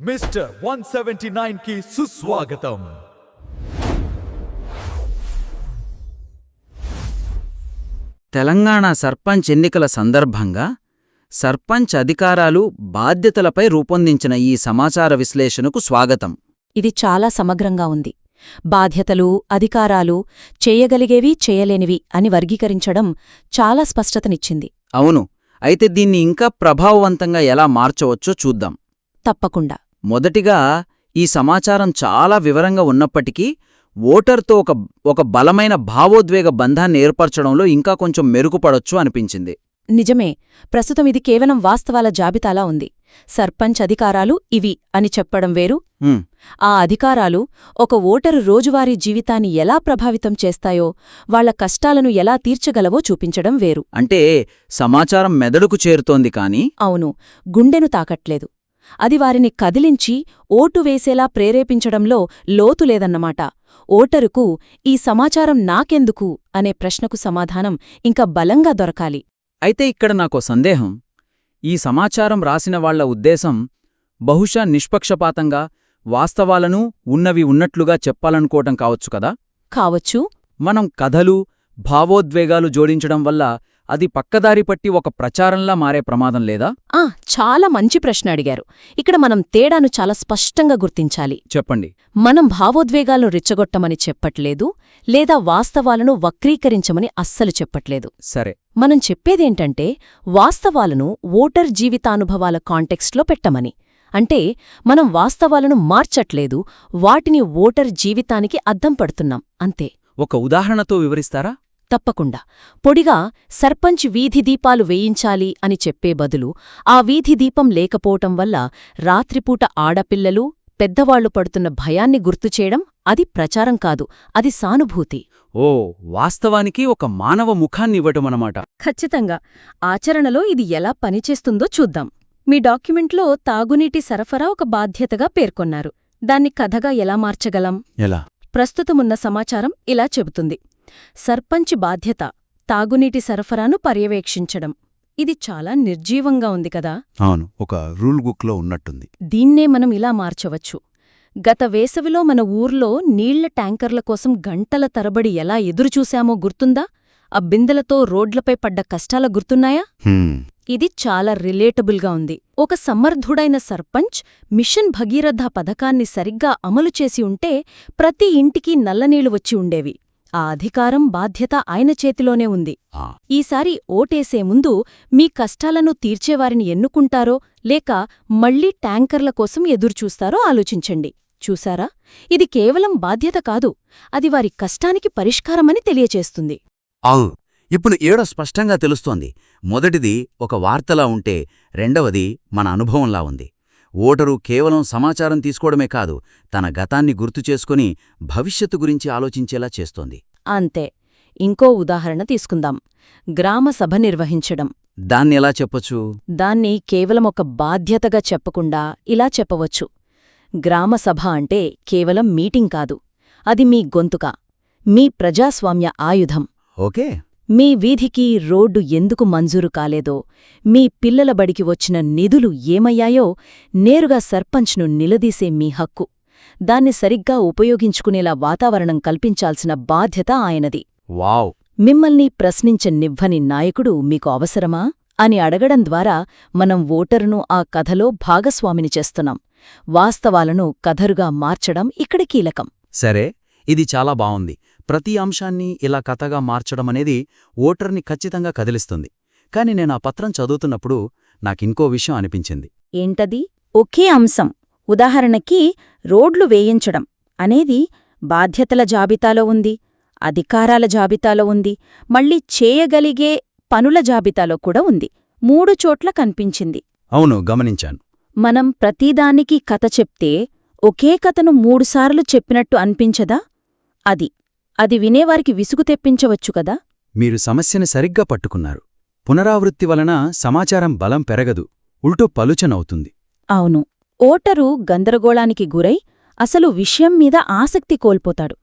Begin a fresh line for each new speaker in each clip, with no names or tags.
Mister one seventy నైన్కి సుస్వాగతం.
తెలంగాణ సర్పంచ్ ఎన్నికల సందర్భంగా సర్పంచ్ అధికారాలు బాధ్యతలపై రూపొందించిన ఈ సమాచార విశ్లేషణకు స్వాగతం.
ఇది చాలా సమగ్రంగా ఉంది. బాధ్యతలు అధికారాలు చేయగలిగేవి చేయలేనివి అని వర్గీకరించడం చాలా స్పష్టతనిచ్చింది.
అవును అయితే దీన్ని ఇంకా ప్రభావవంతంగా ఎలా మార్చవచ్చో చూద్దాం.
తప్పకుండా.
మొదటిగా ఈ సమాచారం చాలా వివరంగా ఉన్నప్పటికీ ఓటర్తో ఒక ఒక బలమైన భావోద్వేగ బంధాన్ని ఏర్పరచడంలో ఇంకా కొంచెం మెరుగుపడొచ్చు అనిపించింది.
నిజమే. ప్రస్తుతం ఇది కేవలం వాస్తవాల జాబితాలా ఉంది. సర్పంచ్ అధికారాలు ఇవి అని చెప్పడం వేరు. ఆ అధికారాలు ఒక ఓటరు రోజువారీ జీవితాన్ని ఎలా ప్రభావితం చేస్తాయో వాళ్ళ కష్టాలను ఎలా తీర్చగలవో చూపించడం వేరు.
అంటే సమాచారం మెదడుకు చేరుతోంది కాని
అవును. గుండెను తాకట్లేదు. అది వారిని కదిలించి ఓటు వేసేలా ప్రేరేపించడంలో లోతు లేదన్నమాట. ఓటరుకు ఈ సమాచారం నాకెందుకు? అనే ప్రశ్నకు సమాధానం ఇంకా బలంగా దొరకాలి.
అయితే ఇక్కడ నాకో సందేహం. ఈ సమాచారం రాసిన వాళ్ళ ఉద్దేశం బహుశా నిష్పక్షపాతంగా వాస్తవాలను ఉన్నవి ఉన్నట్లుగా చెప్పాలనుకోవటం కావచ్చు కదా?
కావచ్చు.
మనం కథలు భావోద్వేగాలు జోడించడం వల్ల అది పక్కదారి పట్టి ఒక ప్రచారంలా మారే ప్రమాదం లేదా?
ఆ చాలా మంచి ప్రశ్న అడిగారు. ఇక్కడ మనం తేడాను చాలా స్పష్టంగా గుర్తించాలి.
చెప్పండి.
మనం భావోద్వేగాలను రెచ్చగొట్టమని చెప్పట్లేదు లేదా వాస్తవాలను వక్రీకరించమని అస్సలు చెప్పట్లేదు.
సరే.
మనం చెప్పేదేంటంటే వాస్తవాలను ఓటర్ జీవితానుభవాల కాంటెక్స్ట్లో పెట్టమని. అంటే మనం వాస్తవాలను మార్చట్లేదు వాటిని ఓటర్ జీవితానికి అద్దం పడుతున్నాం. అంతే.
ఒక ఉదాహరణతో వివరిస్తారా?
తప్పకుండా. పొడిగా సర్పంచ్ వీధి దీపాలు వేయించాలి అని చెప్పే బదులు ఆ వీధి దీపం లేకపోవటం వల్ల రాత్రిపూట ఆడపిల్లలు పెద్దవాళ్ళు పడుతున్న భయాన్ని గుర్తుచేయడం అది ప్రచారం కాదు అది సానుభూతి.
ఓ వాస్తవానికి ఒక మానవ ముఖాన్ని ఇవ్వటమన్నమాట
ఖచ్చితంగా. ఆచరణలో ఇది ఎలా పనిచేస్తుందో చూద్దాం. మీ డాక్యుమెంట్లో తాగునీటి సరఫరా ఒక బాధ్యతగా పేర్కొన్నారు. దాన్ని కథగా ఎలా మార్చగలం?
ఎలా?
ప్రస్తుతమున్న సమాచారం ఇలా చెబుతుంది. సర్పంచ్ బాధ్యత తాగునీటి సరఫరాను పర్యవేక్షించడం. ఇది చాలా నిర్జీవంగా ఉంది కదా?
అవును ఒక రూల్ బుక్లో ఉన్నట్టుంది.
దీన్నే మనం ఇలా మార్చవచ్చు. గత వేసవిలో మన ఊర్లో నీళ్ళ ట్యాంకర్ల కోసం గంటల తరబడి ఎలా ఎదురుచూశామో గుర్తుందా? ఆ బిందెలతో రోడ్లపై పడ్డ కష్టాల గుర్తున్నాయా? ఇది చాలా రిలేటబుల్గా ఉంది. ఒక సమర్థుడైన సర్పంచ్ మిషన్ భగీరథ పథకాన్ని సరిగ్గా అమలు చేసి ఉంటే ప్రతి ఇంటికి నల్లనీళ్ళు వచ్చి ఉండేవి. ఆ అధికారం బాధ్యత ఆయన చేతిలోనే ఉంది. ఈసారి ఓటేసే ముందు మీ కష్టాలను తీర్చేవారిని ఎన్నుకుంటారో లేక మళ్ళీ ట్యాంకర్ల కోసం ఎదురుచూస్తారో ఆలోచించండి. చూసారా ఇది కేవలం బాధ్యత కాదు అది వారి కష్టానికి పరిష్కారమని తెలియచేస్తుంది.
అవును. ఇప్పుడు ఏడో స్పష్టంగా తెలుస్తోంది. మొదటిది ఒక వార్తలా ఉంటే రెండవది మన అనుభవంలా ఉంది. ఓటరు కేవలం సమాచారం తీసుకోవడమే కాదు తన గతాన్ని గుర్తు చేసుకుని భవిష్యత్తు గురించి ఆలోచించేలా చేస్తోంది.
అంతే. ఇంకో ఉదాహరణ తీసుకుందాం. గ్రామ సభ నిర్వహించడం.
దాన్ని ఎలా చెప్పొచ్చు?
దాన్ని కేవలం ఒక బాధ్యతగా చెప్పకుండా ఇలా చెప్పవచ్చు. గ్రామసభ అంటే కేవలం మీటింగ్ కాదు. అది మీ గొంతుక మీ ప్రజాస్వామ్య ఆయుధం.
ఓకే.
మీ వీధికి రోడ్డు ఎందుకు మంజూరు కాలేదో మీ పిల్లల బడికి వచ్చిన నిధులు ఏమయ్యాయో నేరుగా సర్పంచ్ను నిలదీసే మీ హక్కు. దాన్ని సరిగ్గా ఉపయోగించుకునేలా వాతావరణం కల్పించాల్సిన బాధ్యత ఆయనది.
వావ్!
మిమ్మల్ని ప్రశ్నించనివ్వని నాయకుడు మీకు అవసరమా? అని అడగడం ద్వారా మనం ఓటరును ఆ కథలో భాగస్వామిని చేస్తున్నాం. వాస్తవాలను కథరుగా మార్చడం ఇక్కడ కీలకం.
సరే ఇది చాలా బావుంది. ప్రతి అంశాన్ని ఇలా కథగా మార్చడమనేది ఓటర్ని ఖచ్చితంగా కదిలిస్తుంది. కాని నేను ఆ పత్రం చదువుతున్నప్పుడు నాకింకో విషయం అనిపించింది.
ఏంటది? ఒకే అంశం. ఉదాహరణకి రోడ్లు వేయించడం అనేది బాధ్యతల జాబితాలో ఉంది అధికారాల జాబితాలో ఉంది మళ్ళీ చేయగలిగే పనుల జాబితాలో కూడా ఉంది. మూడు చోట్ల కనిపించింది.
అవును గమనించాను.
మనం ప్రతిదానికి కథ చెప్తే ఒకే కథను మూడుసార్లు చెప్పినట్టు అనిపించదా? అది అది వినేవారికి విసుగు తెప్పించవచ్చు కదా?
మీరు సమస్యని సరిగ్గా పట్టుకున్నారు. పునరావృత్తి వలన సమాచారం బలం పెరగదు. ఉల్టో పలుచనవుతుంది.
అవును. ఓటరు గందరగోళానికి గురై అసలు విషయం మీద ఆసక్తి కోల్పోతాడు.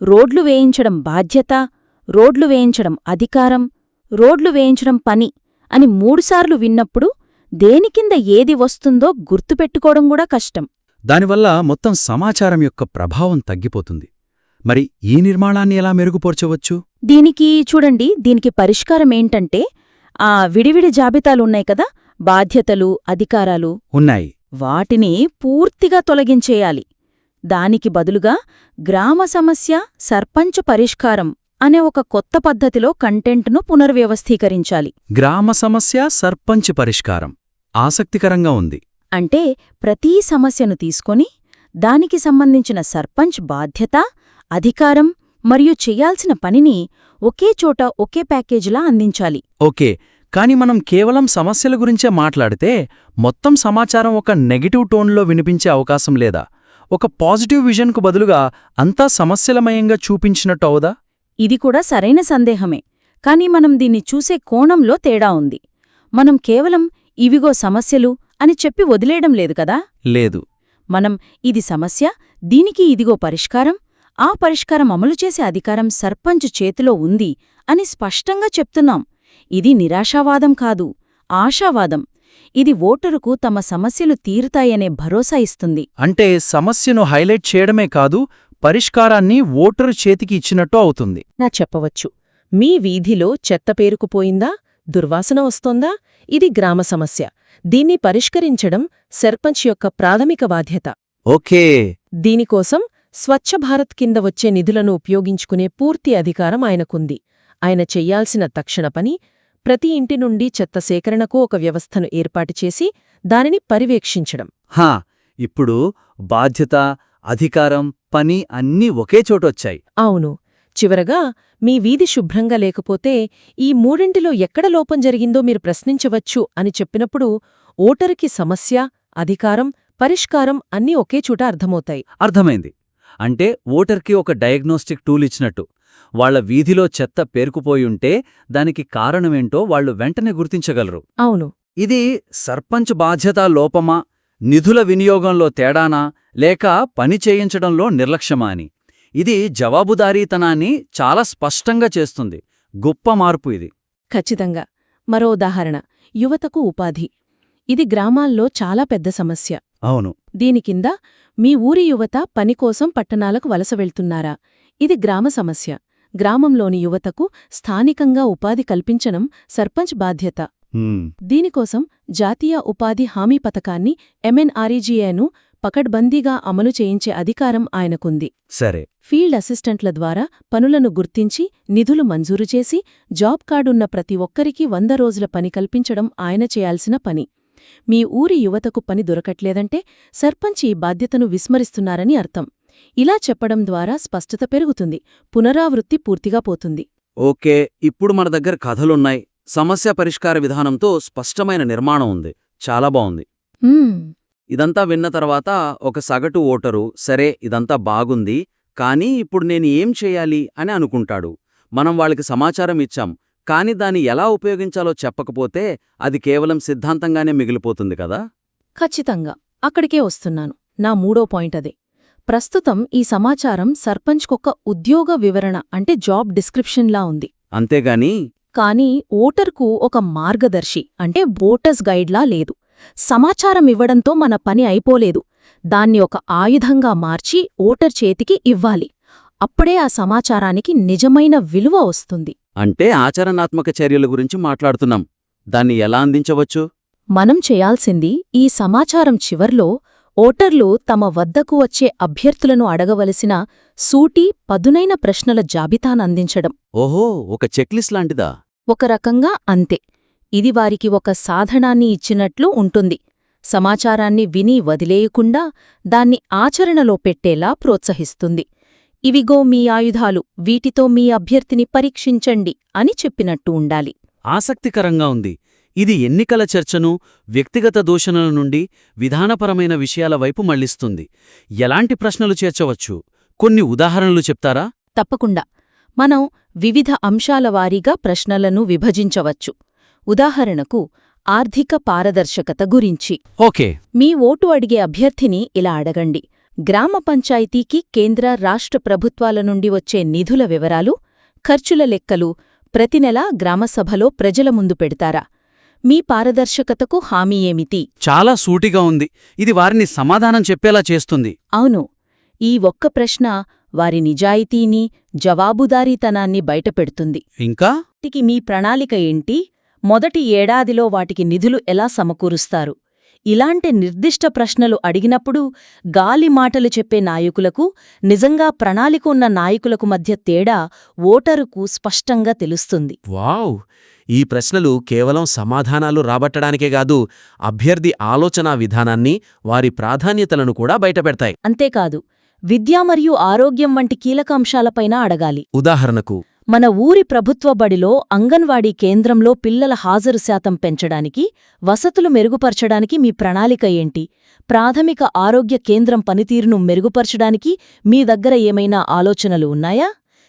రోడ్లు వేయించడం బాధ్యత రోడ్లు వేయించడం అధికారం రోడ్లు వేయించడం పని అని మూడుసార్లు విన్నప్పుడు దేనికింద ఏది వస్తుందో గుర్తుపెట్టుకోవడం కూడా కష్టం.
దానివల్ల మొత్తం సమాచారం యొక్క ప్రభావం తగ్గిపోతుంది. మరి ఈ నిర్మాణాన్ని ఎలా మెరుగుపరచవచ్చు?
దీనికి చూడండి దీనికి పరిష్కారమేంటంటే ఆ విడివిడి జాబితాలున్నాయి కదా బాధ్యతలు అధికారాలు.
ఉన్నాయి.
వాటిని పూర్తిగా తొలగించేయాలి. దానికి బదులుగా గ్రామ సమస్య సర్పంచ్ పరిష్కారం అనే ఒక కొత్త పద్ధతిలో కంటెంట్ను పునర్వ్యవస్థీకరించాలి.
గ్రామ సమస్య సర్పంచ్ పరిష్కారం. ఆసక్తికరంగా ఉంది.
అంటే ప్రతీ సమస్యను తీసుకొని దానికి సంబంధించిన సర్పంచ్ బాధ్యత అధికారం మరియు చెయ్యాల్సిన పనిని ఒకే చోట ఒకే ప్యాకేజీలా అందించాలి.
ఓకే కాని మనం కేవలం సమస్యల గురించే మాట్లాడితే మొత్తం సమాచారం ఒక నెగటివ్ టోన్లో వినిపించే అవకాశం లేదా? ఒక పాజిటివ్ విజన్కు బదులుగా అంతా సమస్యలమయంగా చూపించినట్టు అవదా?
ఇది కూడా సరైన సందేహమే కాని మనం దీన్ని చూసే కోణంలో తేడా ఉంది. మనం కేవలం ఇవిగో సమస్యలు అని చెప్పి వదిలేయడం లేదు కదా?
లేదు.
మనం ఇది సమస్య దీనికి ఇదిగో పరిష్కారం ఆ పరిష్కారం అమలు చేసే అధికారం సర్పంచ్ చేతిలో ఉంది అని స్పష్టంగా చెప్తున్నాం. ఇది నిరాశావాదం కాదు ఆశావాదం. ఇది ఓటరుకు తమ సమస్యలు తీరుతాయనే భరోసా ఇస్తుంది.
అంటే సమస్యను హైలైట్ చేయడమే కాదు పరిష్కారాన్ని ఓటరు చేతికి ఇచ్చినట్టు అవుతుంది.
నా చెప్పవచ్చు. మీ వీధిలో చెత్త పేరుకుపోయిందా? దుర్వాసన వస్తోందా? ఇది గ్రామ సమస్య. దీన్ని పరిష్కరించడం సర్పంచ్ యొక్క ప్రాథమిక బాధ్యత.
ఓకే.
దీనికోసం స్వచ్ఛ భారత్ కింద వచ్చే నిధులను ఉపయోగించుకునే పూర్తి అధికారం ఆయనకుంది. ఆయన చెయ్యాల్సిన తక్షణ పని ప్రతి ఇంటి నుండి చెత్త సేకరణకు ఒక వ్యవస్థను ఏర్పాటు చేసి దానిని పర్యవేక్షించడం.
హా ఇప్పుడు బాధ్యత అధికారం పని అన్నీ ఒకే చోటొచ్చాయి
అవును. చివరగా మీ వీధి శుభ్రంగా లేకపోతే ఈ మూడింటిలో ఎక్కడ లోపం జరిగిందో మీరు ప్రశ్నించవచ్చు అని చెప్పినప్పుడు ఓటరుకి సమస్య అధికారం పరిష్కారం అన్నీ ఒకే చోట అర్థమవుతాయి.
అర్థమైంది. అంటే ఓటర్కి ఒక డయాగ్నోస్టిక్ టూల్ ఇచ్చినట్టు. వాళ్ళ వీధిలో చెత్త పేరుకుపోయుంటే దానికి కారణమేంటో వాళ్ళు వెంటనే గుర్తించగలరు.
అవును.
ఇది సర్పంచ్ బాధ్యత లోపమా నిధుల వినియోగంలో తేడానా లేక పని చేయించడంలో నిర్లక్ష్యమా అని. ఇది జవాబుదారీతనాన్ని చాలా స్పష్టంగా చేస్తుంది. గొప్ప మార్పు ఇది.
ఖచ్చితంగా. మరో ఉదాహరణ. యువతకు ఉపాధి. ఇది గ్రామాల్లో చాలా పెద్ద సమస్య.
అవును.
దీని కింద మీ ఊరి యువత పని కోసం పట్టణాలకు వలస వెళ్తున్నారా? ఇది గ్రామ సమస్య. గ్రామంలోని యువతకు స్థానికంగా ఉపాధి కల్పించడం సర్పంచ్ బాధ్యత. దీనికోసం జాతీయ ఉపాధి హామీ పథకాన్ని ఎంఎన్ఆర్ఈజీఏను పకడ్బందీగా అమలు చేయించే అధికారం ఆయనకుంది.
సరే.
ఫీల్డ్ అసిస్టెంట్ల ద్వారా పనులను గుర్తించి నిధులు మంజూరు చేసి జాబ్ కార్డున్న ప్రతి ఒక్కరికీ వంద రోజుల పని కల్పించడం ఆయన చేయాల్సిన పని. మీ ఊరి యువతకు పని దొరకట్లేదంటే సర్పంచ్ ఈ బాధ్యతను విస్మరిస్తున్నారని అర్థం. ఇలా చెప్పడం ద్వారా స్పష్టత పెరుగుతుంది పునరావృత్తి పూర్తిగా పోతుంది.
ఓకే ఇప్పుడు మన దగ్గర కథలున్నాయి. సమస్య పరిష్కార విధానంతో స్పష్టమైన నిర్మాణం ఉంది. చాలా బావుంది
మ్మ్.
ఇదంతా విన్న తర్వాత ఒక సగటు ఓటరు సరే ఇదంతా బాగుంది కానీ ఇప్పుడు నేను ఏం చేయాలి అని అనుకుంటాడు. మనం వాళ్ళకి సమాచారం ఇచ్చాం. కాని దాన్ని ఎలా ఉపయోగించాలో చెప్పకపోతే అది కేవలం సిద్ధాంతంగానే మిగిలిపోతుంది కదా?
ఖచ్చితంగా. అక్కడికే వస్తున్నాను. నా మూడో పాయింట్ అదే. ప్రస్తుతం ఈ సమాచారం సర్పంచ్కొక్క ఉద్యోగ వివరణ అంటే జాబ్ డిస్క్రిప్షన్లా ఉంది.
అంతేగాని
కానీ ఓటర్కు ఒక మార్గదర్శి అంటే ఓటర్స్ గైడ్లా లేదు. సమాచారం ఇవ్వడంతో మన పని అయిపోలేదు. దాన్ని ఒక ఆయుధంగా మార్చి ఓటర్ చేతికి ఇవ్వాలి. అప్పుడే ఆ సమాచారానికి నిజమైన విలువ వస్తుంది.
అంటే ఆచరణాత్మక చర్యల గురించి మాట్లాడుతున్నాం. దాన్ని ఎలా అందించవచ్చు?
మనం చేయాల్సింది ఈ సమాచారం చివర్లో ఓటర్లు తమ వద్దకు వచ్చే అభ్యర్థులను అడగవలసిన సూటి పదునైన ప్రశ్నల జాబితానందించడం
ఓహో ఒక చెక్లిస్ట్ లాంటిదా?
ఒక రకంగా అంతే. ఇది వారికి ఒక సాధనాన్ని ఇచ్చినట్లు ఉంటుంది. సమాచారాన్ని విని వదిలేయకుండా దాన్ని ఆచరణలో పెట్టేలా ప్రోత్సహిస్తుంది. ఇవిగో మీ ఆయుధాలు వీటితో మీ అభ్యర్థిని పరీక్షించండి అని చెప్పినట్టు ఉండాలి.
ఆసక్తికరంగా ఉంది. ఇది ఎన్నికల చర్చను వ్యక్తిగత దూషణల నుండి విధానపరమైన విషయాల వైపు మళ్ళిస్తుంది. ఎలాంటి ప్రశ్నలు చేర్చవచ్చు? కొన్ని ఉదాహరణలు చెప్తారా?
తప్పకుండా. మనం వివిధ అంశాల వారీగా ప్రశ్నలను విభజించవచ్చు. ఉదాహరణకు ఆర్థిక పారదర్శకత గురించి.
ఓకే.
మీ ఓటు అడిగే అభ్యర్థిని ఇలా అడగండి. గ్రామ పంచాయతీకి కేంద్ర రాష్ట్ర ప్రభుత్వాల నుండి వచ్చే నిధుల వివరాలు ఖర్చుల లెక్కలు ప్రతి నెలా గ్రామసభలో ప్రజల ముందు పెడతారా? మీ పారదర్శకతకు హామీ ఏమిటి?
చాలా సూటిగా ఉంది. ఇది వారిని సమాధానం చెప్పేలా చేస్తుంది.
అవును. ఈ ఒక్క ప్రశ్న వారి నిజాయితీని జవాబుదారీతనాన్ని బయటపెడుతుంది.
ఇంకా?
వాటికి మీ ప్రణాళిక ఏంటి? మొదటి ఏడాదిలో వాటికి నిధులు ఎలా సమకూరుస్తారు? ఇలాంటి నిర్దిష్ట ప్రశ్నలు అడిగినప్పుడు గాలి మాటలు చెప్పే నాయకులకు నిజంగా ప్రణాళిక ఉన్న నాయకులకు మధ్య తేడా ఓటరుకు స్పష్టంగా తెలుస్తుంది.
వావ్! ఈ ప్రశ్నలు కేవలం సమాధానాలు రాబట్టడానికే కాదు అభ్యర్థి ఆలోచనా విధానాన్ని వారి ప్రాధాన్యతలను కూడా బయటపెడతాయి.
అంతేకాదు విద్య మరియు ఆరోగ్యం వంటి కీలక అంశాలపైన అడగాలి.
ఉదాహరణకు
మన ఊరి ప్రభుత్వ బడిలో అంగన్వాడీ కేంద్రంలో పిల్లల హాజరు శాతం పెంచడానికి వసతులు మెరుగుపరచడానికి మీ ప్రణాళిక ఏంటి? ప్రాథమిక ఆరోగ్య కేంద్రం పనితీరును మెరుగుపరచడానికి మీ దగ్గర ఏమైనా ఆలోచనలు ఉన్నాయా?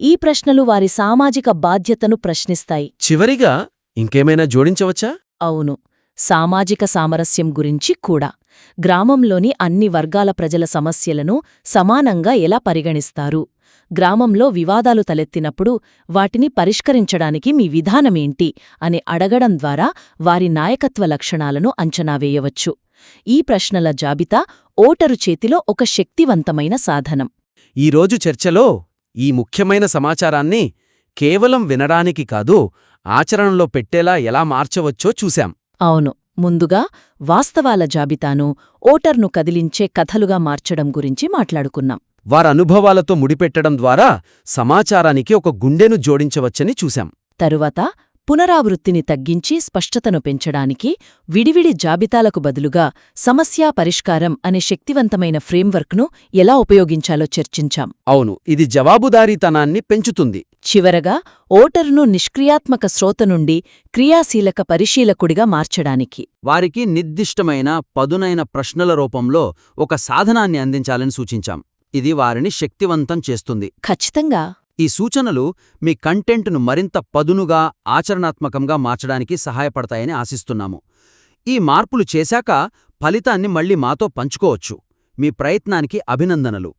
ఈ ప్రశ్నలు వారి సామాజిక బాధ్యతను ప్రశ్నిస్తాయి.
చివరిగా ఇంకేమైనా జోడించవచ్చా?
అవును. సామాజిక సామరస్యం గురించి కూడా. గ్రామంలోని అన్ని వర్గాల ప్రజల సమస్యలను సమానంగా ఎలా పరిగణిస్తారు? గ్రామంలో వివాదాలు తలెత్తినప్పుడు వాటిని పరిష్కరించడానికి మీ విధానమేంటి అని అడగడం ద్వారా వారి నాయకత్వ లక్షణాలను అంచనా వేయవచ్చు. ఈ ప్రశ్నల జాబితా ఓటరు చేతిలో ఒక శక్తివంతమైన సాధనం.
ఈరోజు చర్చలో ఈ ముఖ్యమైన సమాచారాన్ని కేవలం వినడానికి కాదు ఆచరణలో పెట్టేలా ఎలా మార్చవచ్చో చూశాం.
అవును ముందుగా వాస్తవాల జాబితాను ఓటర్ను కదిలించే కథలుగా మార్చడం గురించి మాట్లాడుకున్నాం.
వారనుభవాలతో ముడిపెట్టడం ద్వారా సమాచారానికి ఒక గుండెను జోడించవచ్చని చూశాం.
తరువాత పునరావృత్తిని తగ్గించి స్పష్టతను పెంచడానికి విడివిడి జాబితాలకు బదులుగా సమస్యా పరిష్కారం అనే శక్తివంతమైన ఫ్రేమ్వర్క్ను ఎలా ఉపయోగించాలో చర్చించాం.
అవును ఇది జవాబుదారీతనాన్ని పెంచుతుంది.
చివరగా ఓటరును నిష్క్రియాత్మక శ్రోత నుండి క్రియాశీలక పరిశీలకుడిగా మార్చడానికి.
వారికి నిర్దిష్టమైన పదునైన ప్రశ్నల రూపంలో ఒక సాధనాన్ని అందించాలని సూచించాం. ఇది వారిని శక్తివంతం చేస్తుంది.
ఖచ్చితంగా.
ఈ సూచనలు మీ కంటెంట్ను మరింత పదునుగా ఆచరణాత్మకంగా మార్చడానికి సహాయపడతాయని ఆశిస్తున్నాము. ఈ మార్పులు చేశాక ఫలితాన్ని మళ్ళీ మాతో పంచుకోవచ్చు. మీ ప్రయత్నానికి అభినందనలు.